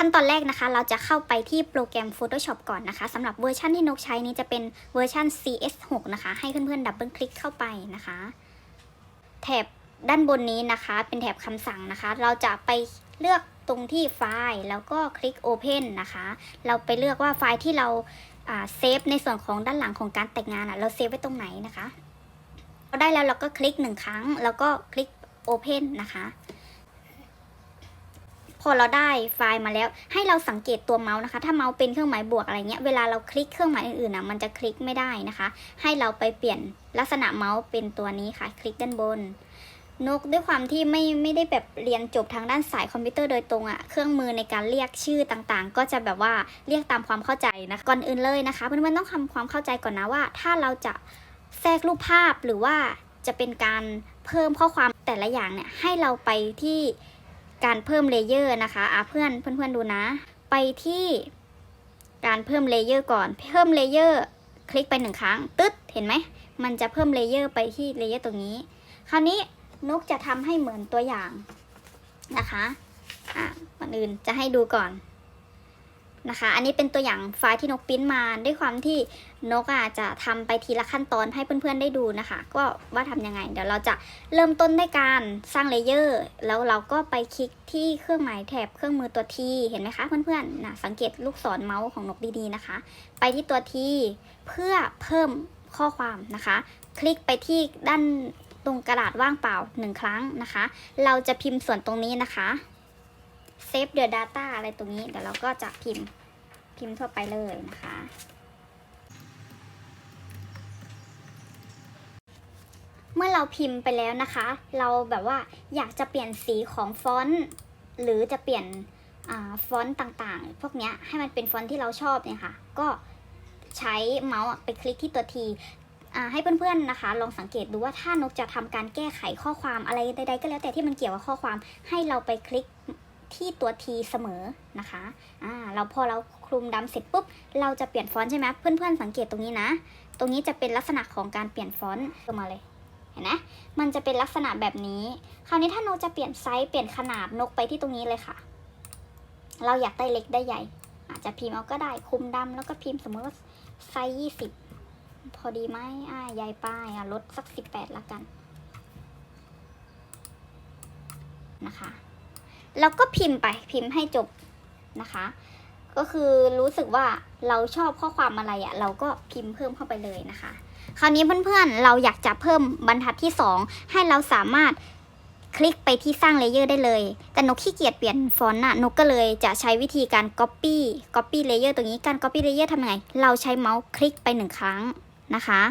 ขั้นตอนแรกนะคะ เราจะเข้าไปที่โปรแกรม Photoshop ก่อนนะคะสำหรับเวอร์ชันที่นกใช้นี้จะเป็นเวอร์ชัน CS6 นะคะ ให้เพื่อนๆดับเบิลคลิกเข้าไปนะคะ แถบด้านบนนี้นะคะ เป็นแถบคำสั่งนะคะ เราจะไปเลือกตรงที่ไฟล์แล้วก็คลิก Open นะคะ เราไปเลือกว่าไฟล์ที่เราเซฟในส่วนของด้านหลังของการแต่งงานอะเราเซฟไว้ตรงไหนนะคะเราได้แล้วเราก็คลิกหนึ่งครั้ง แล้วก็คลิก Open นะคะ พอเราได้ไฟล์มาแล้ว ให้เราสังเกตตัวเมาส์นะคะ ถ้าเมาส์เป็นเครื่องหมายบวกอะไรเงี้ยเวลาเราคลิกเครื่องหมายอื่นๆนะมันจะคลิกไม่ได้นะคะ ให้เราไปเปลี่ยนลักษณะเมาส์เป็นตัวนี้ค่ะ คลิกด้านบนนกด้วยความที่ไม่ไม่ได้แบบเรียนจบทางด้านสายคอมพิวเตอร์โดยตรงอะเครื่องมือในการเรียกชื่อต่างๆ ก็จะแบบว่าเรียกตามความเข้าใจนะก่อนอื่นเลยนะคะเพื่อนๆต้องทำความเข้าใจก่อนนะว่า ถ้าเราจะแทรกรูปภาพหรือว่าจะเป็นการเพิ่มข้อความแต่ละอย่างเนี่ยให้เราไปที่ การเพิ่มเลเยอร์นะคะอะเพื่อนเพื่อนๆดูนะ ไปที่การเพิ่มเลเยอร์ก่อน เพิ่มเลเยอร์คลิกไปหนึ่งครั้ง ตึ๊ด เห็นไหม มันจะเพิ่มเลเยอร์ไปที่เลเยอร์ตรงนี้ คราวนี้นกจะทำให้เหมือนตัวอย่างนะคะ อะก่อนอื่นจะให้ดูก่อน นะคะ อันนี้เป็นตัวอย่างไฟล์ที่นกปริ้นมาด้วยความที่นกอะจะทำไปทีละขั้นตอนให้เพื่อนๆได้ดูนะคะ ก็ว่าทำยังไง เดี๋ยวเราจะเริ่มต้นด้วยการสร้างเลเยอร์แล้วเราก็ไปคลิกที่เครื่องหมายแถบเครื่องมือตัว T เห็นไหมคะ เพื่อนๆนะสังเกตลูกศรเมาส์ของนกดีๆนะคะ ไปที่ตัว T เพื่อเพิ่มข้อความนะคะ คลิกไปที่ด้านตรงกระดาษว่างเปล่าหนึ่งครั้งนะคะ เราจะพิมพ์ส่วนตรงนี้นะคะ save the data อะไรตรงนี้ เดี๋ยวเราก็จะพิมพ์พิมพ์ทั่วไปเลยนะคะ เมื่อเราพิมพ์ไปแล้วนะคะ เราแบบว่าอยากจะเปลี่ยนสีของฟอนต์หรือจะเปลี่ยนอฟอนต์ต่างๆ พวกนี้ให้มันเป็นฟอนต์ที่เราชอบเนี่ยค่ะ ก็ใช้เมาส์ไปคลิกที่ตัว T อ่าให้เพื่อนๆนะคะ ลองสังเกตดูว่าถ้านกจะทำการแก้ไขข้อความอะไรใดๆ ก็แล้วแต่ที่มันเกี่ยวกับข้อความให้เราไปคลิก ที่ตัว T เสมอนะคะอ่าเราพอเราคลุมดำเสร็จปุ๊บ เราจะเปลี่ยนฟอนต์ใช่ไหมเพื่อนๆสังเกตตรงนี้นะ ตรงนี้จะเป็นลักษณะของการเปลี่ยนฟอนต์มาเลยเห็นไหมมันจะเป็นลักษณะแบบนี้ คราวนี้ถ้านกจะเปลี่ยนไซส์เปลี่ยนขนาดนกไปที่ตรงนี้เลยค่ะ เราอยากได้เล็กได้ใหญ่ อาจจะพิมพ์เอาก็ได้คลุมดำแล้วก็พิมพ์สมมติว่าไซส์ยี่สิบพอดีไหมอ่ายายป้ายอะลดสักสิบแปดละกันนะคะ แล้วก็พิมพ์ไปพิมพ์ให้จบนะคะ ก็คือรู้สึกว่าเราชอบข้อความอะไรอะ่ะ เราก็พิมพ์เพิ่มเข้าไปเลยนะคะ คราวนี้เพื่อนๆเราอยากจะเพิ่มบรรทัดที่ 2 ให้เราสามารถคลิกไปที่สร้างเลเยอร์ได้เลย แต่นกขี้เกียจเปลี่ยนฟอนต์น่ะ นกก็เลยจะใช้วิธีการ Copy Copy Layer ตรงนี้ การ Copy Layer ทำยังไง เราใช้เมาส์คลิกไปหนึ่งครั้งนะคะ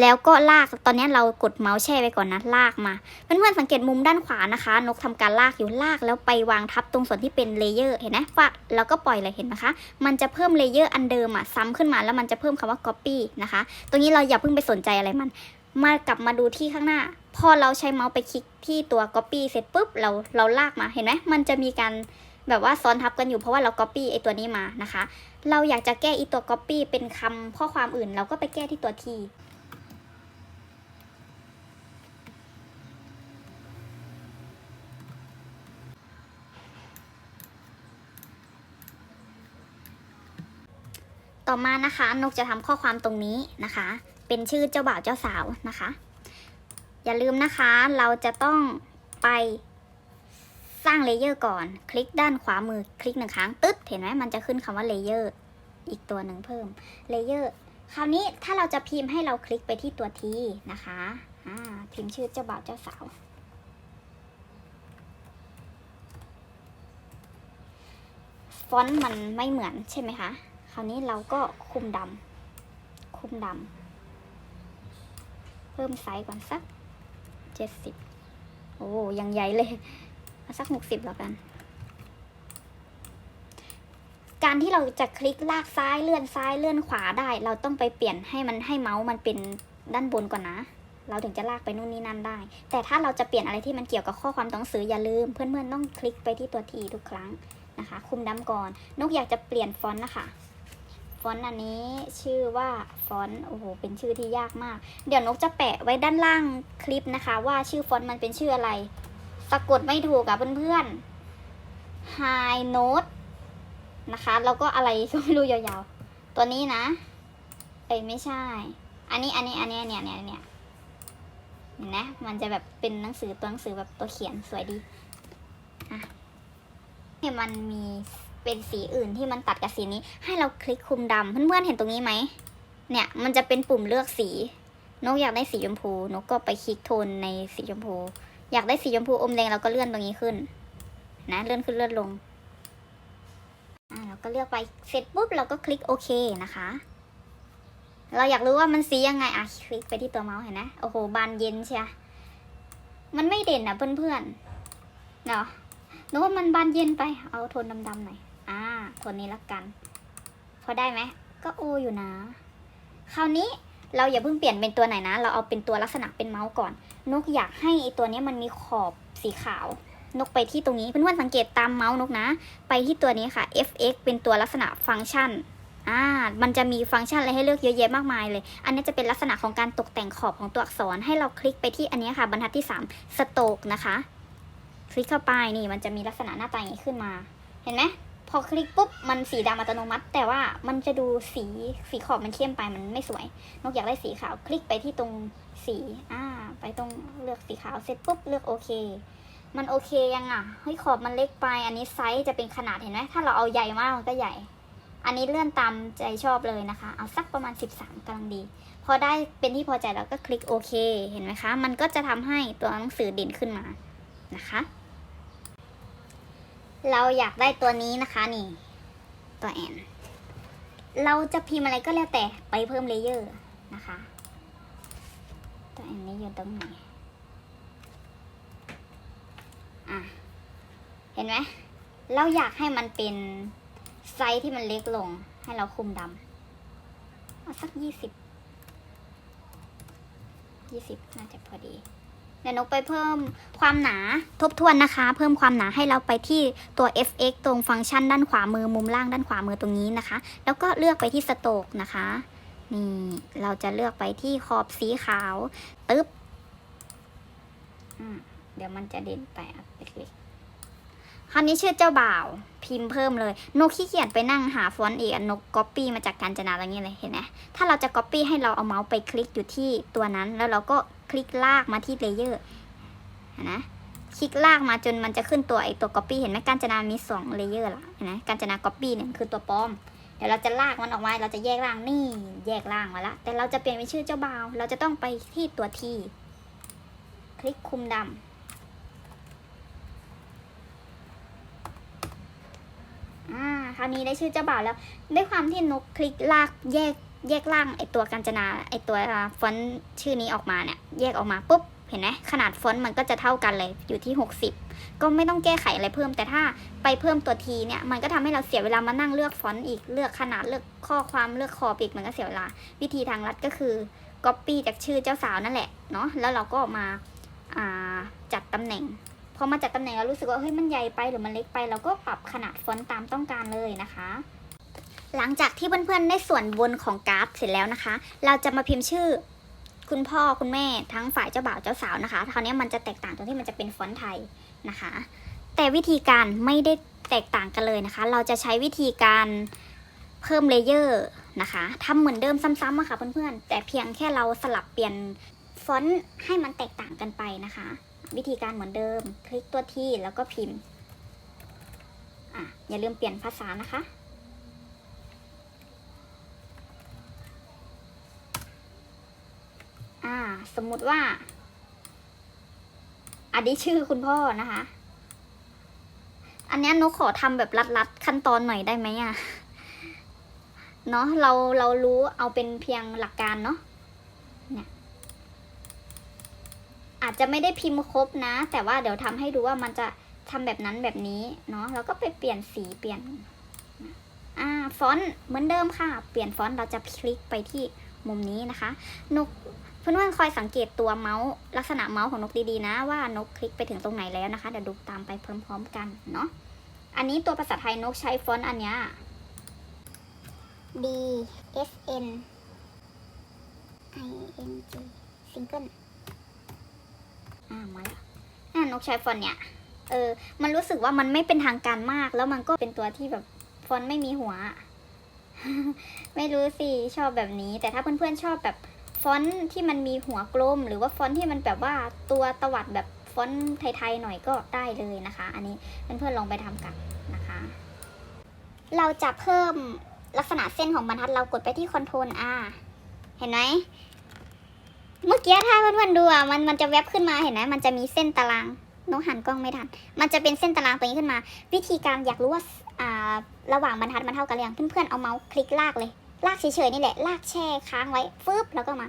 แล้วก็ลากตอนนี้เรากดเมาส์แช่ไว้ก่อนนะลากมาเพื่อนๆสังเกตมุมด้านขวานะคะ นกทำการลากอยู่ลากแล้วไปวางทับตรงส่วนที่เป็นเลเยอร์เห็นไหมฟาดแล้วก็ปล่อยเลยเห็นไหมคะ มันจะเพิ่มเลเยอร์อันเดิมอะซ้ำขึ้นมาแล้วมันจะเพิ่มคำว่า copy นะคะ ตรงนี้เราอย่าเพิ่งไปสนใจอะไรมัน มากลับมาดูที่ข้างหน้า พอเราใช้เมาส์ไปคลิกที่ตัว copy เสร็จปุ๊บเราเราลากมาเห็นไหมมันจะมีการแบบว่าซ้อนทับกันอยู่เพราะว่าเรา copy ไอตัวนี้มานะคะ เราอยากจะแก้อีตัว copy เป็นคำข้อความอื่น เราก็ไปแก้ที่ตัว t ต่อมานะคะนกจะทำข้อความตรงนี้นะคะ เป็นชื่อเจ้าบ่าวเจ้าสาวนะคะ อย่าลืมนะคะเราจะต้องไปสร้างเลเยอร์ก่อน คลิกด้านขวามือคลิกหนึ่งครั้งตึ๊ดเห็นไหมมันจะขึ้นคำว่าเลเยอร์อีกตัวหนึ่งเพิ่มเลเยอร์คราวนี้ถ้าเราจะพิมพ์ให้เราคลิกไปที่ตัวทีนะคะอ่าพิมพ์ชื่อเจ้าบ่าวเจ้าสาว ฟอนต์มันไม่เหมือนใช่ไหมคะ คราวนี้เราก็คุมดำคุมดำเพิ่มไซส์ก่อนสักเจ็ดสิบโอ้ยังใหญ่เลยเอาสักหกสิบแล้วกัน การที่เราจะคลิกลากซ้ายเลื่อนซ้ายเลื่อนขวาได้ เราต้องไปเปลี่ยนให้มันให้เมาส์มันเป็นด้านบนก่อนนะ เราถึงจะลากไปนู่นนี่นั่นได้ แต่ถ้าเราจะเปลี่ยนอะไรที่มันเกี่ยวกับข้อความต้องซื้ออย่าลืม เพื่อนๆต้องคลิกไปที่ตัวทีทุกครั้งนะคะ คุมดำก่อนนกอยากจะเปลี่ยนฟอนต์นะคะ ฟอนต์อันนี้ชื่อว่าฟอนต์โอ้โหเป็นชื่อที่ยากมาก เดี๋ยวนกจะแปะไว้ด้านล่างคลิปนะคะ ว่าชื่อฟอนต์มันเป็นชื่ออะไร สะกดไม่ถูกอะเพื่อนๆ High Note นะคะ แล้วก็อะไรก็ไม่รู้ยาวๆ ตัวนี้นะ เอ้ยไม่ใช่ อันนี้อันนี้อันนี้เนี่ยเนี่ยเนี่ยเห็นไหมมันจะแบบเป็นหนังสือตัวหนังสือแบบตัวเขียนสวยดีอะให้มันมี เป็นสีอื่นที่มันตัดกับสีนี้ ให้เราคลิกคุมดำเพื่อนๆเห็นตรงนี้ไหมเนี่ยมันจะเป็นปุ่มเลือกสีนกอยากได้สีชมพูนกก็ไปคลิกโทนในสีชมพู อยากได้สีชมพูอมแดงเราก็เลื่อนตรงนี้ขึ้น นะเลื่อนขึ้นเลื่อนลงอ่าเราก็เลือกไปเสร็จปุ๊บเราก็คลิกโอเคนะคะ เราอยากรู้ว่ามันสียังไงอะคลิกไปที่ตัวเมาส์เห็นนะโอ้โหบานเย็นเชียมันไม่เด่นอะเพื่อนๆเนาะนึกว่ามันบานเย็นไปเอาโทนดำๆหน่อย อ่าโทนนี้ละกัน พอได้ไหมก็โออยู่นะ คราวนี้เราอย่าเพิ่งเปลี่ยนเป็นตัวไหนนะ เราเอาเป็นตัวลักษณะเป็นเมาส์ก่อน นกอยากให้ไอตัวนี้มันมีขอบสีขาวนกไปที่ตรงนี้เพื่อนๆสังเกตตามเมาส์นกนะ ไปที่ตัวนี้ค่ะ fx เป็นตัวลักษณะฟังก์ชันอ่ามันจะมีฟังก์ชันอะไรให้เลือกเยอะแยะมากมายเลย อันนี้จะเป็นลักษณะของการตกแต่งขอบของตัวอักษร ให้เราคลิกไปที่อันนี้ค่ะ บรรทัดที่ 3 สโตกนะคะ คลิกเข้าไปนี่มันจะมีลักษณะหน้าตาอย่างนี้ขึ้นมา เห็นไหม พอคลิกปุ๊บมันสีดำอัตโนมัติ แต่ว่ามันจะดูสีสีขอบมันเข้มไปมันไม่สวย นกอยากได้สีขาวคลิกไปที่ตรงสีอ่าไปตรงเลือกสีขาวเสร็จปุ๊บเลือกโอเค มันโอเคยังอะเฮ้ยขอบมันเล็กไป อันนี้ไซส์จะเป็นขนาดเห็นไหมถ้าเราเอาใหญ่มากมันก็ใหญ่ อันนี้เลื่อนตามใจชอบเลยนะคะ เอาสักประมาณ 13กำลังดี พอได้เป็นที่พอใจแล้วก็คลิกโอเค เห็นไหมคะ มันก็จะทำให้ตัวหนังสือเด่นขึ้นมานะคะ เราอยากได้ตัวนี้นะคะนี่ ตัวแอน เราจะพิมพ์อะไรก็แล้วแต่ไปเพิ่มเลเยอร์นะคะ ตัวแอนนี้อยู่ตรงไหนอะเห็นไหมเราอยากให้มันเป็นไซส์ที่มันเล็กลง ให้เราคุมดำเอาสักยี่สิบยี่สิบน่าจะพอดี ดี๋ยวนกไปเพิ่มความหนาทบทวนนะคะ เพิ่มความหนาให้เราไปที่ตัว fx ตรงฟังก์ชันด้านขวามือมุมล่างด้านขวามือตรงนี้นะคะ แล้วก็เลือกไปที่สโตกนะคะนี่เราจะเลือกไปที่ขอบสีขาวตึ๊บเดี๋ยวมันจะเด่นไปอะเล็กคราวนี้ชื่อเจ้าบ่าวพิมพ์เพิ่มเลย นกขี้เกียจไปนั่งหาฟอนต์เอกนกก๊อปปี้มาจากการจนาตรงนี้เลยเห็นไหมถ้าเราจะก๊อปปี้ให้เราเอาเมาส์ไปคลิกอยู่ที่ตัวนั้น แล้วเราก็ คลิกลากมาที่เลเยอร์นะคลิกลากมาจนมันจะขึ้นตัวไอตัวก๊อปปี้เห็นไหมการจนามีสองเลเยอร์ละเห็นไหมการจนาก๊อปปี้เนี่ยคือตัวปลอม เดี๋ยวเราจะลากมันออกมาเราจะแยกล่างนี่แยกล่างมาละ แต่เราจะเปลี่ยนเป็นชื่อเจ้าบ่าว เราจะต้องไปที่ตัวทีคลิกคุมดำอ่าคราวนี้ได้ชื่อเจ้าบ่าวแล้ว ด้วยความที่นกคลิกลากแยก แยกล่างไอตัวกัญจนาไอตัวฟอนต์ชื่อนี้ออกมาเนี่ยแยกออกมาปุ๊บเห็นไหมขนาดฟอนต์มันก็จะเท่ากันเลยอยู่ที่ 60 ก็ไม่ต้องแก้ไขอะไรเพิ่มแต่ถ้าไปเพิ่มตัวทีเนี่ยมันก็ทำให้เราเสียเวลามานั่งเลือกฟอนต์อีกเลือกขนาดเลือกข้อความเลือกคอปีกมันก็เสียเวลา วิธีทางลัดก็คือ Copy จากชื่อเจ้าสาวนั่นแหละเนาะแล้วเราก็มาอ่าจัดตำแหน่งพอมาจัดตำแหน่งเรารู้สึกว่าเฮ้ยมันใหญ่ไปหรือมันเล็กไป เราก็ปรับขนาดฟอนต์ตามต้องการเลยนะคะ หลังจากที่เพื่อนๆได้ส่วนบนของกราฟเสร็จแล้วนะคะ เราจะมาพิมพ์ชื่อคุณพ่อคุณแม่ทั้งฝ่ายเจ้าบ่าวเจ้าสาวนะคะคราวนี้มันจะแตกต่างตรงที่มันจะเป็นฟอนต์ไทยนะคะ แต่วิธีการไม่ได้แตกต่างกันเลยนะคะ เราจะใช้วิธีการเพิ่มเลเยอร์นะคะทำเหมือนเดิมซ้ำๆอะค่ะเพื่อนๆ แต่เพียงแค่เราสลับเปลี่ยนฟอนต์ให้มันแตกต่างกันไปนะคะ วิธีการเหมือนเดิม คลิกตัวที่แล้วก็พิมพ์อะอย่าลืมเปลี่ยนภาษานะคะ อ่า สมมุติว่า อันนี้ชื่อคุณพ่อนะคะ อันนี้นกขอทำแบบรัดๆขั้นตอนหน่อยได้ไหมอะเนาะเราเรารู้เอาเป็นเพียงหลักการเนาะเนี่ยอาจจะไม่ได้พิมพ์ครบนะ แต่ว่าเดี๋ยวทำให้ดูว่ามันจะทำแบบนั้นแบบนี้เนาะเราก็ไปเปลี่ยนสีเปลี่ยนอ่าฟอนต์เหมือนเดิมค่ะ เปลี่ยนฟอนต์เราจะคลิกไปที่มุมนี้นะคะนก เพื่อนๆคอยสังเกตตัวเมาส์ลักษณะเมาส์ของนกดีๆนะ ว่านกคลิกไปถึงตรงไหนแล้วนะคะเดี๋ยวดูตามไปพร้อม ๆ กันเนาะอันนี้ตัวภาษาไทยนกใช้ฟอนต์อันเนี้ย D S N I N G ซิงเกิลอ่ามาแล้วอ่านกใช้ฟอนต์เนี่ยเออ มันรู้สึกว่ามันไม่เป็นทางการมาก แล้วมันก็เป็นตัวที่แบบฟอนต์ไม่มีหัว ไม่รู้สิ ชอบแบบนี้ แต่ถ้าเพื่อนๆชอบแบบ ฟอนต์ที่มันมีหัวกลม หรือว่าฟอนต์ที่มันแบบว่าตัวตวัดแบบฟอนต์ไทยๆหน่อยก็ได้เลยนะคะ อันนี้เพื่อนๆลองไปทำกันนะคะ เราจะเพิ่มลักษณะเส้นของบรรทัดเรากดไปที่คอนโทรล R เห็นไหมเมื่อกี้ถ้าเพื่อนๆดูอะมันมันจะแวบขึ้นมาเห็นไหมมันจะมีเส้นตารางน้องหันกล้องไม่ทัน มันจะเป็นเส้นตารางตัวนี้ขึ้นมา วิธีการอยากรู้ว่าอ่าระหว่างบรรทัดมันเท่ากันหรือยังเพื่อนๆเอาเมาส์คลิกลากเลย ลากเฉยๆนี่แหละ ลากแช่ค้างไว้ฟึบแล้วก็มา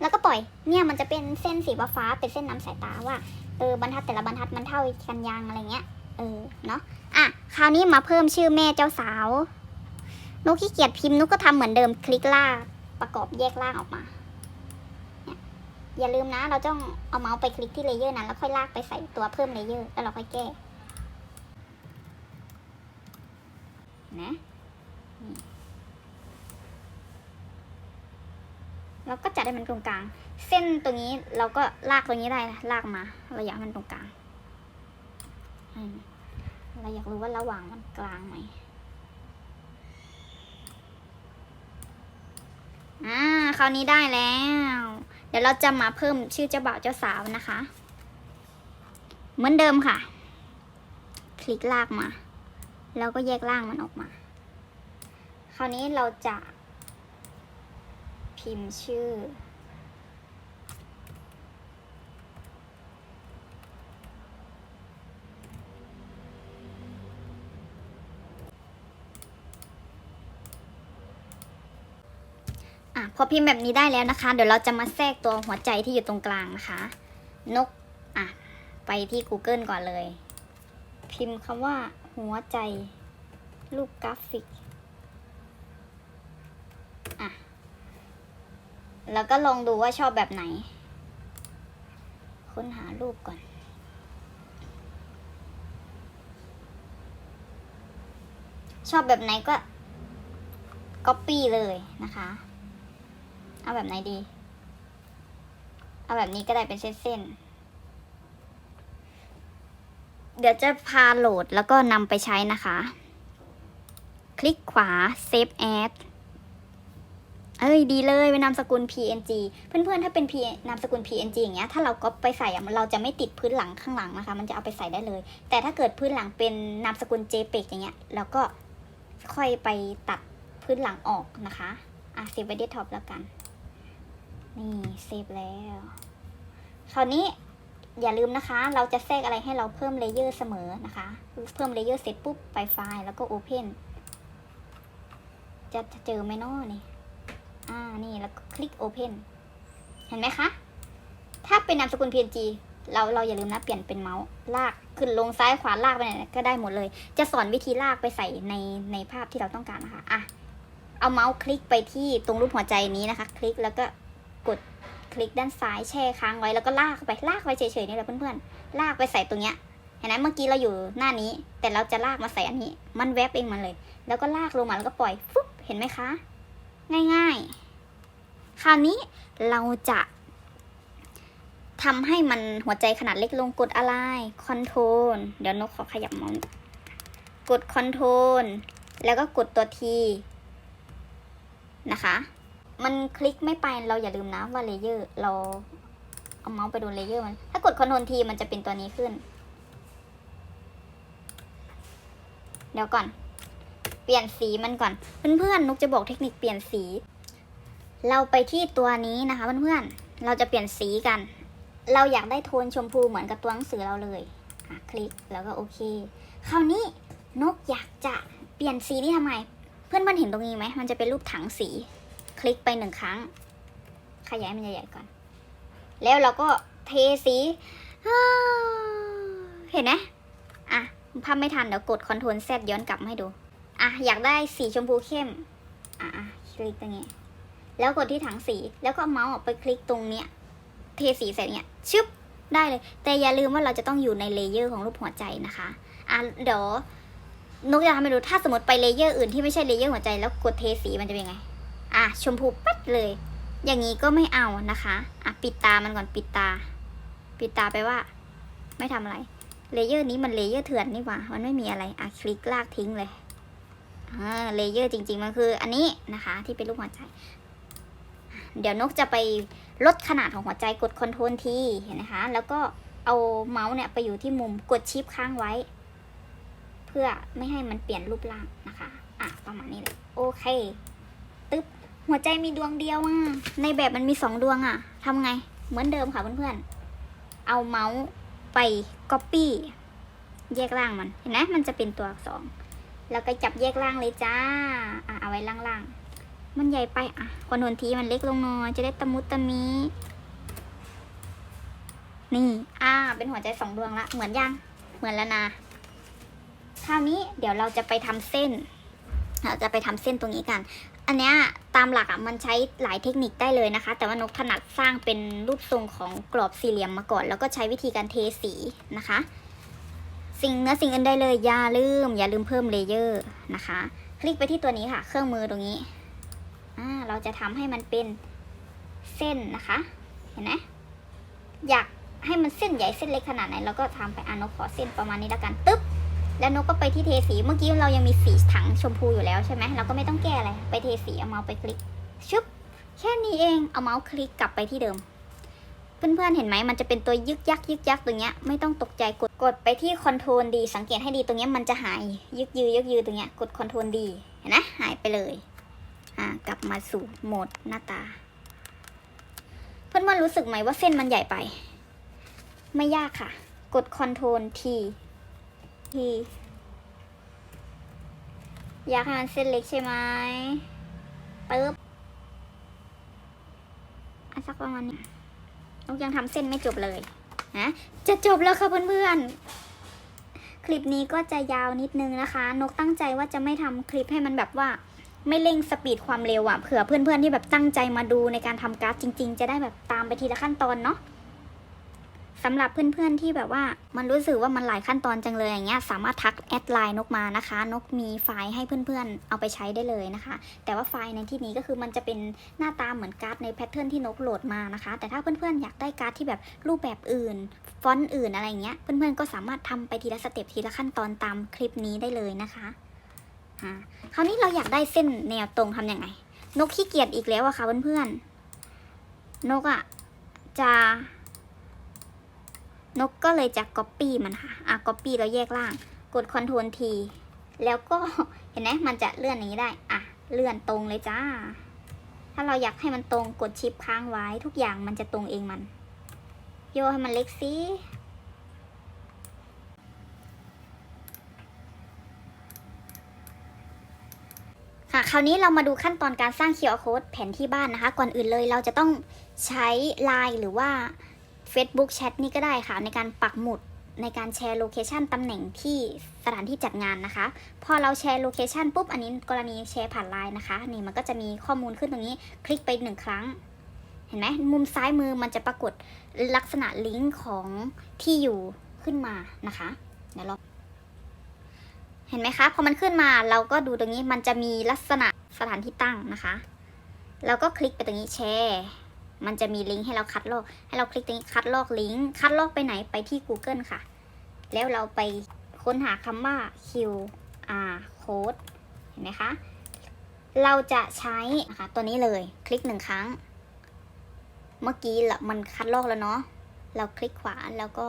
แล้วก็ปล่อย เนี่ยมันจะเป็นเส้นสีฟ้าเป็นเส้นนำสายตาว่าเออบรรทัดแต่ละบรรทัดมันเท่ากันยังอะไรเงี้ย เออเนาะอะคราวนี้มาเพิ่มชื่อแม่เจ้าสาว นุกขี้เกียจพิมพ์นุกก็ทำเหมือนเดิมคลิกลากประกอบแยกล่างออกมาเนี่ยอย่าลืมนะ เราต้องเอาเมาส์ไปคลิกที่เลเยอร์นั้น แล้วค่อยลากไปใส่ตัวเพิ่มเลเยอร์ แล้วเราค่อยแก้ นะ เราก็จัดให้มันตรงกลาง เส้นตรงนี้เราก็ลากตรงนี้ได้นะลากมาเราอยากมันตรงกลางเราอยากรู้ว่าระหว่างมันกลางไหมอ่าคราวนี้ได้แล้ว เดี๋ยวเราจะมาเพิ่มชื่อเจ้าบ่าวเจ้าสาวนะคะ เหมือนเดิมค่ะ คลิกลากมา แล้วก็แยกล่างมันออกมา คราวนี้เราจะ พิมพ์ชื่อ อะ พอพิมพ์แบบนี้ได้แล้วนะคะ เดี๋ยวเราจะมาแทรกตัวหัวใจที่อยู่ตรงกลางนะคะ นก อะ ไปที่ Google ก่อนเลย พิมพ์คำว่าหัวใจรูปกราฟิก อะ แล้วก็ลองดูว่าชอบแบบไหน ค้นหารูปก่อน ชอบแบบไหนก็ Copy เลยนะคะ เอาแบบไหนดี เอาแบบนี้ก็ได้เป็นเส้นๆ เดี๋ยวจะพาโหลดแล้วก็นำไปใช้นะคะ คลิกขวา Save As เอ้ยดีเลยเป็นนามสกุล PNG เพื่อนๆ ถ้าเป็น P นามสกุล PNG อย่างเงี้ย ถ้าเราก็ไปใส่อะเราจะไม่ติดพื้นหลังข้างหลังนะคะ มันจะเอาไปใส่ได้เลย แต่ถ้าเกิดพื้นหลังเป็นนามสกุล JPEG อย่างเงี้ย เราก็ค่อยไปตัดพื้นหลังออกนะคะ อะเซฟไว้เดสก์ท็อปแล้วกัน นี่เซฟแล้ว คราวนี้อย่าลืมนะคะ เราจะแทรกอะไรให้เราเพิ่มเลเยอร์เสมอนะคะ เพิ่มเลเยอร์เสร็จปุ๊บไปไฟล์แล้วก็ Open จะจะเจอไหมนาะนี่ อ่า นี่แล้วคลิก Open เห็นไหมคะ ถ้าเป็นนามสกุล PNG เราเราอย่าลืมนะเปลี่ยนเป็นเมาส์ลากขึ้นลงซ้ายขวาลากไปไหนก็ได้หมดเลย จะสอนวิธีลากไปใส่ในในภาพที่เราต้องการนะคะอะเอาเมาส์คลิกไปที่ตรงรูปหัวใจนี้นะคะ คลิกแล้วก็กดคลิกด้านซ้ายแช่ค้างไว้แล้วก็ลากไปลากไปเฉยๆนี่แหละเพื่อนๆลากไปใส่ตรงเนี้ยเห็นไหมเมื่อกี้เราอยู่หน้านี้ แต่เราจะลากมาใส่อันนี้ มันแวบเองมันเลย แล้วก็ลากลงมาแล้วก็ปล่อยฟึบเห็นไหมคะ ง่ายๆ คราวนี้เราจะทำให้มันหัวใจขนาดเล็กลงกดอะไรคอนโทรลเดี๋ยวนกขอขยับมาส์กดคอนโทรลแล้วก็กดตัวทีนะคะ มันคลิกไม่ไปเราอย่าลืมนะว่าเลเยอร์เราเอาเมาส์ไปโดนเลเยอร์มัน ถ้ากดคอนโทรลทีมันจะเป็นตัวนี้ขึ้น เดี๋ยวก่อน เปลี่ยนสีมันก่อน เพื่อนๆนุกจะบอกเทคนิคเปลี่ยนสี เราไปที่ตัวนี้นะคะเพื่อนๆ เราจะเปลี่ยนสีกัน เราอยากได้โทนชมพูเหมือนกับตัวหนังสือเราเลยอะคลิกแล้วก็โอเค คราวนี้นกอยากจะเปลี่ยนสีนี่ทำไม เพื่อนๆเห็นตรงนี้ไหม มันจะเป็นรูปถังสี คลิกไปหนึ่งครั้ง ขยายมันใหญ่ๆก่อน แล้วเราก็เทสี เห็นไหมอะภาพไม่ทันเดี๋ยวกด Ctrl Z ย้อนกลับมาให้ดู อะอยากได้สีชมพูเข้ม อะคลิกตรงนี้ แล้วกดที่ถังสี แล้วก็เมาส์ออกไปคลิกตรงเนี้ย เทสีเสร็จเนี่ยชึบได้เลย แต่อย่าลืมว่าเราจะต้องอยู่ในเลเยอร์ของรูปหัวใจนะคะอะเดี๋ยวนกจะทำให้ดูถ้าสมมติไปเลเยอร์อื่นที่ไม่ใช่เลเยอร์หัวใจแล้วกดเทสีมันจะเป็นไง อะชมพูปั๊ดเลย อย่างนี้ก็ไม่เอานะคะ อะปิดตามันก่อนปิดตา ปิดตาไปว่า ไม่ทำอะไร เลเยอร์นี้มันเลเยอร์เถื่อนนี่หว่า มันไม่มีอะไร อะคลิกลากทิ้งเลย อ่าเลเยอร์จริง ๆ มันคือ อันนี้นะคะ ที่เป็นรูปหัวใจ เดี๋ยวนกจะไปลดขนาดของหัวใจกดคอนโทรลทีเห็นไหมคะ แล้วก็เอาเมาส์เนี่ยไปอยู่ที่มุมกดชิปค้างไว้ เพื่อไม่ให้มันเปลี่ยนรูปร่างนะคะ อะ ประมาณนี้เลยโอเค ตึ๊บ หัวใจมีดวงเดียวอะ ในแบบมันมีสองดวงอะทำไง เหมือนเดิมค่ะเพื่อนๆ เอาเมาส์ไป Copy แยกล่างมัน เห็นไหมมันจะเป็นตัวอักษรแล้วก็จับแยกล่างเลยจ้า อะเอาไว้ล่างๆ มันใหญ่ไปอะคนโทรลทีมันเล็กลงหน่อยจะได้ตะมุตะมีนี่ อ่า เป็นหัวใจสองดวงละ เหมือนยัง เหมือนแล้วนะ คราวนี้เดี๋ยวเราจะไปทำเส้น เราจะไปทำเส้นตรงนี้กัน อันเนี้ยตามหลักอะมันใช้หลายเทคนิคได้เลยนะคะ แต่ว่านกถนัดสร้างเป็นรูปทรงของกรอบสี่เหลี่ยมมาก่อน แล้วก็ใช้วิธีการเทสีนะคะ สิ่งเนื้อสิ่งอื่นได้เลยอย่าลืม อย่าลืมเพิ่มเลเยอร์นะคะ คลิกไปที่ตัวนี้ค่ะ เครื่องมือตรงนี้ เราจะทำให้มันเป็นเส้นนะคะ เห็นไหมอยากให้มันเส้นใหญ่เส้นเล็กขนาดไหนเราก็ทำไปอานกขอเส้นประมาณนี้แล้วกันตึ๊บแล้วนกก็ไปที่เทสี เมื่อกี้เรายังมีสีถังชมพูอยู่แล้วใช่ไหมเราก็ไม่ต้องแก้อะไรไปเทสีเอาเมาส์ไปคลิกชุบแค่นี้เองเอาเมาส์คลิกกลับไปที่เดิม เพื่อนๆเห็นไหมมันจะเป็นตัวยึกยักยึกยักตรงเนี้ยไม่ต้องตกใจกดกดไปที่คอนโทรลดีสังเกตให้ดีตรงเนี้ยมันจะหายยึกยือยึกยือตรงเนี้ยกดคอนโทรลดีเห็นไหมหายไปเลย อ่ากลับมาสู่โหมดหน้าตา เพื่อนๆรู้สึกไหมว่าเส้นมันใหญ่ไป ไม่ยากค่ะ กดคอนโทรลทีทีอยากให้มันเส้นเล็กใช่ไหมปึ๊บอันสักประมาณนี้นกยังทำเส้นไม่จบเลยนะจะจบแล้วค่ะเพื่อนๆ คลิปนี้ก็จะยาวนิดนึงนะคะ นกตั้งใจว่าจะไม่ทำคลิปให้มันแบบว่า ไม่เร่งสปีดความเร็วอะเผื่อเพื่อนๆที่แบบตั้งใจมาดูในการทำกร์ดจริง ๆ จะได้แบบตามไปทีละขั้นตอนเนาะสำหรับเพื่อนๆที่แบบว่ามันรู้สึกว่ามันหลายขั้นตอนจังเลยอย่างเงี้ยสามารถทักแอดไลน์นกมานะคะ นกมีไฟล์ให้เพื่อนๆ เอาไปใช้ได้เลยนะคะ แต่ว่าไฟล์ในที่นี้ก็คือมันจะเป็นหน้าตาเหมือนการ์ดในแพทเทิร์นที่นกโหลดมานะคะ แต่ถ้าเพื่อนๆอยากได้การ์ดที่แบบรูปแบบอื่น ฟอนต์อื่นอะไรเงี้ยเพื่อนๆก็สามารถทำไปทีละสเต็ปทีละขั้นตอนตามคลิปนี้ได้เลยนะคะ อ่าคราวนี้เราอยากได้เส้นแนวตรงทำยังไง นกขี้เกียจอีกแล้วอะค่ะเพื่อนๆ นกอะจะ นกก็เลยจะ Copy มันค่ะ อะ Copy แล้วแยกล่าง กด Ctrl T แล้วก็เห็นไหมมันจะเลื่อนอย่างนี้ได้ อะ เลื่อนตรงเลยจ้า ถ้าเราอยากให้มันตรงกดชิปค้างไว้ทุกอย่างมันจะตรงเองมัน โยให้มันเล็กสิ ค่ะคราวนี้เรามาดูขั้นตอนการสร้าง QR Code แผนที่บ้านนะคะ ก่อนอื่นเลยเราจะต้องใช้ Line หรือว่า Facebook Chat นี่ก็ได้ค่ะ ในการปักหมุดในการแชร์โลเคชันตำแหน่งที่สถานที่จัดงานนะคะ พอเราแชร์โลเคชันปุ๊บ อันนี้กรณีแชร์ผ่านไลน์นะคะ นี่มันก็จะมีข้อมูลขึ้นตรงนี้ คลิกไปหนึ่งครั้ง เห็นไหมมุมซ้ายมือมันจะปรากฏลักษณะลิงก์ของที่อยู่ขึ้นมานะคะ เดี๋ยวเรา เห็นไหมคะพอมันขึ้นมาเราก็ดูตรงนี้มันจะมีลักษณะสถานที่ตั้งนะคะแล้วก็คลิกไปตรงนี้แชร์มันจะมีลิงก์ให้เราคัดลอก ให้เราคลิกตรงนี้คัดลอกลิงก์คัดลอกไปไหนไปที่ Google ค่ะ แล้วเราไปค้นหาคำว่า QR code เห็นไหมคะ เราจะใช้นะคะตัวนี้เลยคลิกหนึ่งครั้ง เมื่อกี้ละมันคัดลอกแล้วเนาะเราคลิกขวาแล้วก็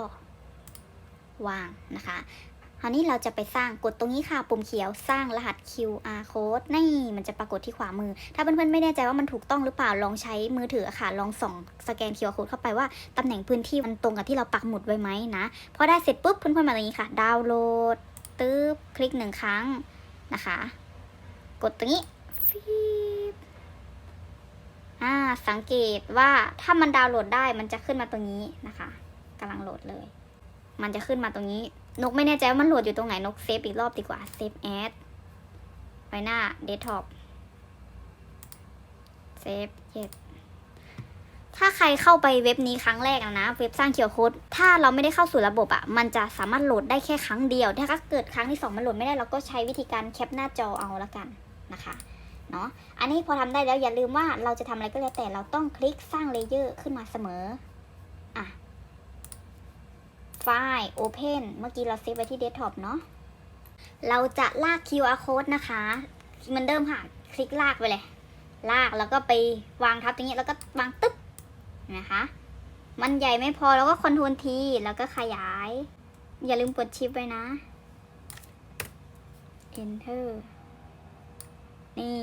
วางนะคะ คราวนี้เราจะไปสร้างกดตรงนี้ค่ะ ปุ่มเขียวสร้างรหัส QR code นี่มันจะปรากฏที่ขวามือ ถ้าเพื่อนๆไม่แน่ใจว่ามันถูกต้องหรือเปล่าลองใช้มือถือค่ะ ลองส่องสแกน QR code เข้าไปว่าตำแหน่งพื้นที่มันตรงกับที่เราปักหมุดไว้ไหมนะพอได้เสร็จปุ๊บเพื่อนๆมาตรงนี้ค่ะ ดาวน์โหลดตึ๊บคลิกหนึ่งครั้งนะคะ กดตรงนี้ฟีบอ่าสังเกตว่าถ้ามันดาวน์โหลดได้มันจะขึ้นมาตรงนี้นะคะกำลังโหลดเลย มันจะขึ้นมาตรงนี้ นกไม่แน่ใจว่ามันโหลดอยู่ตรงไหนนกเซฟอีกรอบดีกว่าเซฟแอดไปหน้าเดสก์ท็อปเซฟเย็ดถ้าใครเข้าไปเว็บนี้ครั้งแรกอะนะ เว็บสร้างเคียวโค้ดถ้าเราไม่ได้เข้าสู่ระบบอะมันจะสามารถโหลดได้แค่ครั้งเดียว ถ้าเกิดครั้งที่สองมันโหลดไม่ได้เราก็ใช้วิธีการแคปหน้าจอเอาละกันนะคะเนาะอันนี้พอทำได้แล้วอย่าลืมว่าเราจะทำอะไรก็แล้วแต่เราต้องคลิกสร้างเลเยอร์ขึ้นมาเสมออะ ไฟล์ Open เมื่อกี้เราเซฟไว้ที่เดสก์ท็อปเนาะ เราจะลาก QR code นะคะเหมือนเดิมค่ะ คลิกลากไปเลย ลากแล้วก็ไปวางทับตรงนี้แล้วก็วางตึ๊บนะคะ มันใหญ่ไม่พอแล้วก็คอนโทรลทีแล้วก็ขยาย อย่าลืมกดชิปไว้นะ enter นี่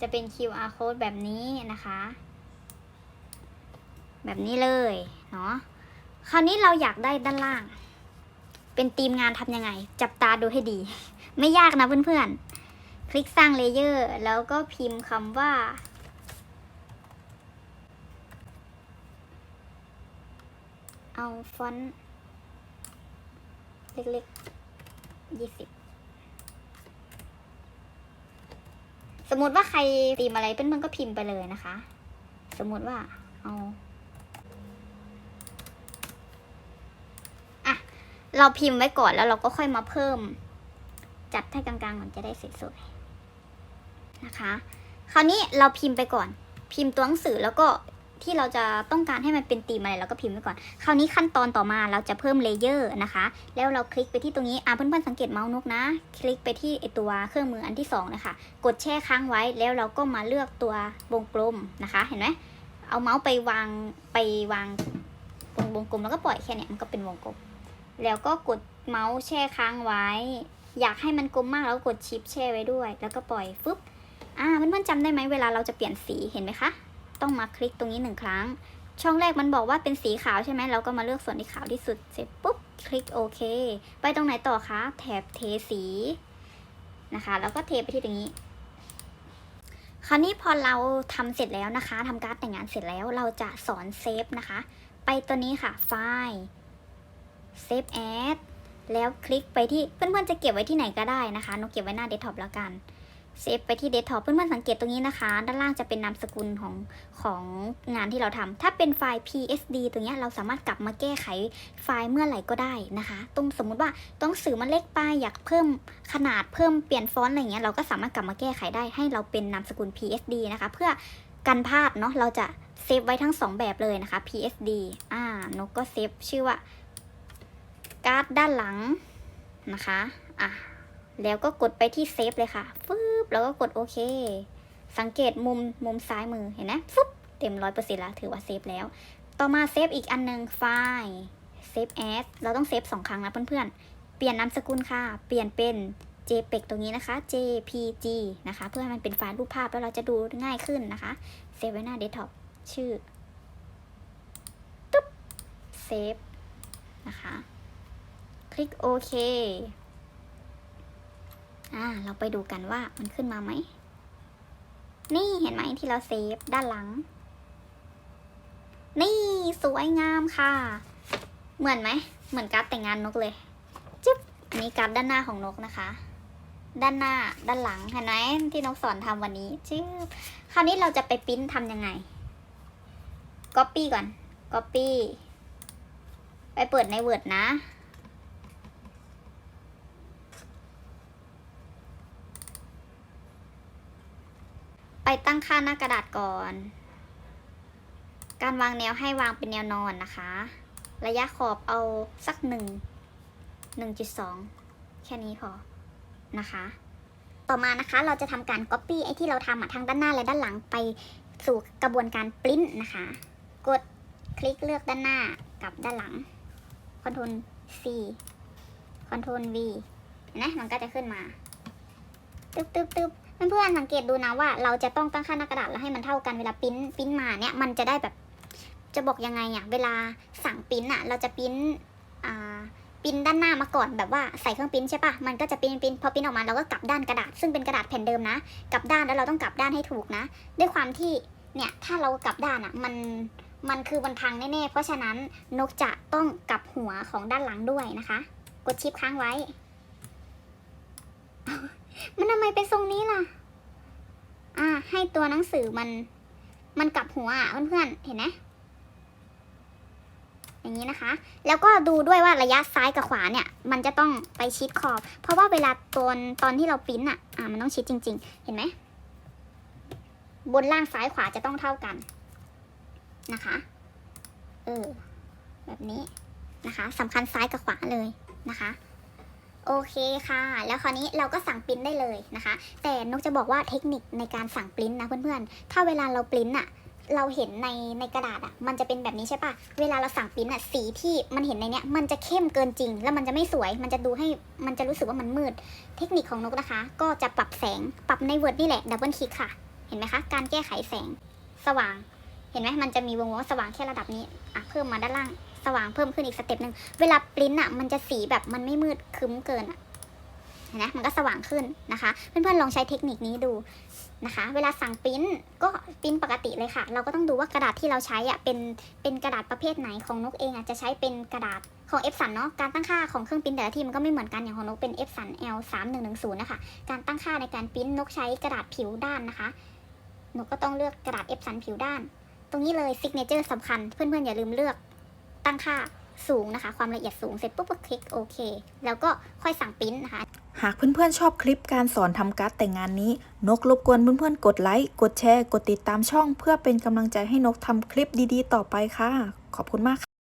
จะเป็น QR code แบบนี้นะคะ แบบนี้เลย เนาะ คราวนี้เราอยากได้ด้านล่าง เป็นทีมงานทำยังไง จับตาดูให้ดี ไม่ยากนะเพื่อนๆ คลิกสร้างเลเยอร์ แล้วก็พิมพ์คำว่า เอาฟอนต์เล็กๆยี่สิบสมมติว่าใครตีมอะไรเพื่อนๆก็พิมพ์ไปเลยนะคะ สมมติว่าเอาอะ เราพิมพ์ไว้ก่อนแล้วเราก็ค่อยมาเพิ่ม จัดให้กลางๆก่อนจะได้สวยๆนะคะ คราวนี้เราพิมพ์ไปก่อน พิมพ์ตัวหนังสือแล้วก็ที่เราจะต้องการให้มันเป็นตีมอะไรเราก็พิมพ์ไว้ก่อน คราวนี้ขั้นตอนต่อมาเราจะเพิ่มเลเยอร์นะคะ แล้วเราคลิกไปที่ตรงนี้ อะเพื่อนๆสังเกตเมาส์นกนะ คลิกไปที่ไอตัวเครื่องมืออันที่สองนะคะ กดแช่ค้างไว้ แล้วเราก็มาเลือกตัววงกลมนะคะ เห็นไหมเอาเมาส์ไปวางไปวางตรงวงกลมแล้วก็ปล่อยแค่เนี้ยมันก็เป็นวงกลม แล้วก็กดเมาส์แช่ค้างไว้ อยากให้มันกลมมากแล้วกดชิปแช่ไว้ด้วย แล้วก็ปล่อยฟึบอ่าเพื่อนๆจำได้ไหมเวลาเราจะเปลี่ยนสีเห็นไหมคะ ต้องมาคลิกตรงนี้หนึ่งครั้ง ช่องแรกมันบอกว่าเป็นสีขาวใช่ไหมเราก็มาเลือกส่วนที่ขาวที่สุดเสร็จปุ๊บคลิกโอเค ไปตรงไหนต่อคะแถบเทสีนะคะ แล้วก็เทไปที่ตรงนี้คราวนี้พอเราทำเสร็จแล้วนะคะทำการ์ดแต่งงานเสร็จแล้วเราจะสอนเซฟนะคะ ไปตัวนี้ค่ะไฟล์ เซฟแอดแล้วคลิกไปที่เพื่อนๆจะเก็บไว้ที่ไหนก็ได้นะคะนกเก็บไว้หน้าเดสก์ท็อปแล้วกันเซฟไปที่เดสก์ท็อปเพื่อนๆสังเกตตรงนี้นะคะ ด้านล่างจะเป็นนามสกุลของของงานที่เราทำถ้าเป็นไฟล์ PSD ตรงนี้เราสามารถกลับมาแก้ไขไฟล์เมื่อไหร่ก็ได้นะคะ ตรงสมมุติว่าต้องสื่อมันเล็กไปอยากเพิ่มขนาดเพิ่มเปลี่ยนฟอนต์อะไรเงี้ยเราก็สามารถกลับมาแก้ไขได้ให้เราเป็นนามสกุล PSD นะคะ เพื่อกันพลาดเนาะเราจะเซฟไว้ทั้งสองแบบเลยนะคะ PSD อ่านกก็เซฟชื่อว่า การ์ดด้านหลังนะคะอะแล้วก็กดไปที่เซฟเลยค่ะฟึบแล้วก็กดโอเค สังเกตมุมมุมซ้ายมือเห็นไหมฟึบเต็มร้อยเปอร์เซ็นต์แล้วถือว่าเซฟแล้ว ต่อมาเซฟอีกอันหนึ่งไฟล์เซฟแอสเราต้องเซฟสองครั้งนะเพื่อนๆ เปลี่ยนนามสกุลค่ะ เปลี่ยนเป็น JPEG ตรงนี้นะคะ JPG นะคะ เพื่อให้มันเป็นไฟล์รูปภาพแล้วเราจะดูง่ายขึ้นนะคะ เซฟไว้หน้าเดสก์ท็อปชื่อตุ๊บ เซฟ นะคะ คลิกโอเค อ่า เราไปดูกันว่ามันขึ้นมาไหม นี่เห็นไหมที่เราเซฟด้านหลัง นี่สวยงามค่ะ เหมือนไหม เหมือนการ์ดแต่งงานนกเลยจึ๊บอันนี้การ์ดด้านหน้าของนกนะคะด้านหน้าด้านหลังเห็นไหมที่นกสอนทำวันนี้จึ๊บคราวนี้เราจะไปปริ้นทำยังไง Copy ก่อน Copy ไปเปิดใน Word นะ ตั้งค่าหน้ากระดาษก่อน การวางแนวให้วางเป็นแนวนอนนะคะ ระยะขอบเอาสักหนึ่งหนึ่งจุดสองแค่นี้พอนะคะ ต่อมานะคะเราจะทำการ Copy ไอ้ที่เราทำอะทั้งด้านหน้าและด้านหลังไปสู่กระบวนการปริ้นนะคะ กดคลิกเลือกด้านหน้ากับด้านหลัง Ctrl C Ctrl V นะมันก็จะขึ้นมาตึ๊บตึ๊บตึ๊บ เพื่อนๆสังเกตดูนะว่าเราจะต้องตั้งค่าหน้ากระดาษแล้วให้มันเท่ากันเวลาปิ้นปริ้นมาเนี่ยมันจะได้แบบจะบอกยังไงอะเวลาสั่งปริ้นอะเราจะปิ้นอ่าปริ้นด้านหน้ามาก่อนแบบว่าใส่เครื่องปริ้นใช่ปะมันก็จะปิ้นปริ้นพอปริ้นออกมาเราก็กลับด้านกระดาษ ซึ่งเป็นกระดาษแผ่นเดิมนะกลับด้านแล้วเราต้องกลับด้านให้ถูกนะ ด้วยความที่เนี่ยถ้าเรากลับด้านอะมันมันคือมันพังแน่ๆเพราะฉะนั้นนกจะต้องกลับหัวของด้านหลังด้วยนะคะ กดชิปค้างไว้ มันทำไมเป็นทรงนี้ล่ะ อ่า ให้ตัวหนังสือมัน มันกลับหัวอะเพื่อนๆ เห็นไหมอย่างนี้นะคะ แล้วก็ดูด้วยว่าระยะซ้ายกับขวาเนี่ย มันจะต้องไปชิดขอบ เพราะว่าเวลาตอนตอนที่เราปิ้นอะอ่า มันต้องชิดจริง ๆ เห็นไหม บนล่างซ้ายขวาจะต้องเท่ากันนะคะ เออ แบบนี้นะคะสำคัญซ้ายกับขวาเลยนะคะ โอเคค่ะ แล้วคราวนี้เราก็สั่งปริ้นได้เลยนะคะ แต่นกจะบอกว่าเทคนิคในการสั่งปริ้นนะเพื่อนๆ ถ้าเวลาเราปริ้นอะเราเห็นในในกระดาษอะมันจะเป็นแบบนี้ใช่ปะเวลาเราสั่งปริ้นอะสีที่มันเห็นในเนี้ยมันจะเข้มเกินจริง แล้วมันจะไม่สวย มันจะดูให้มันจะรู้สึกว่ามันมืด เทคนิคของนกนะคะ ก็จะปรับแสงปรับใน Word นี่แหละดับเบิลคลิกค่ะ เห็นไหมคะ การแก้ไขแสงสว่าง เห็นไหมมันจะมีวงว่าสว่างแค่ระดับนี้อะเพิ่มมาด้านล่าง สว่างเพิ่มขึ้นอีกสเต็ปหนึ่งเวลาปริ้นอะมันจะสีแบบมันไม่มืดคึ้มเกินอะเห็นไหมมันก็สว่างขึ้นนะคะ เพื่อนๆลองใช้เทคนิคนี้ดูนะคะ เวลาสั่งปริ้นก็ปริ้นปกติเลยค่ะ เราก็ต้องดูว่ากระดาษที่เราใช้อะเป็นเป็นกระดาษประเภทไหนของนกเองอะจะใช้เป็นกระดาษของ f สันเนาะการตั้งค่าของเครื่องปริ้นแต่ละที่มันก็ไม่เหมือนกันอย่างของนกเป็น f สัน L 3 1 1 0นะคะการตั้งค่าในการปริ้นนกใช้กระดาษผิวด้านนะคะนกก็ต้องเลือกกระดาษ f สันผิวด้าน ตรงนี้เลยซิกเนเจอร์สำคัญเพื่อนๆอย่าลืมเลือก ตั้งค่าสูงนะคะ ความละเอียดสูงเสร็จปุ๊บก็คลิกโอเค แล้วก็ค่อยสั่งปริ้นนะคะ หากเพื่อนๆชอบคลิปการสอนทำการ์ดแต่งงานนี้ นกรบกวนเพื่อนๆกดไลค์ กดแชร์ กดติดตามช่อง เพื่อเป็นกำลังใจให้นกทำคลิปดีๆ ต่อไปค่ะ ขอบคุณมากค่ะ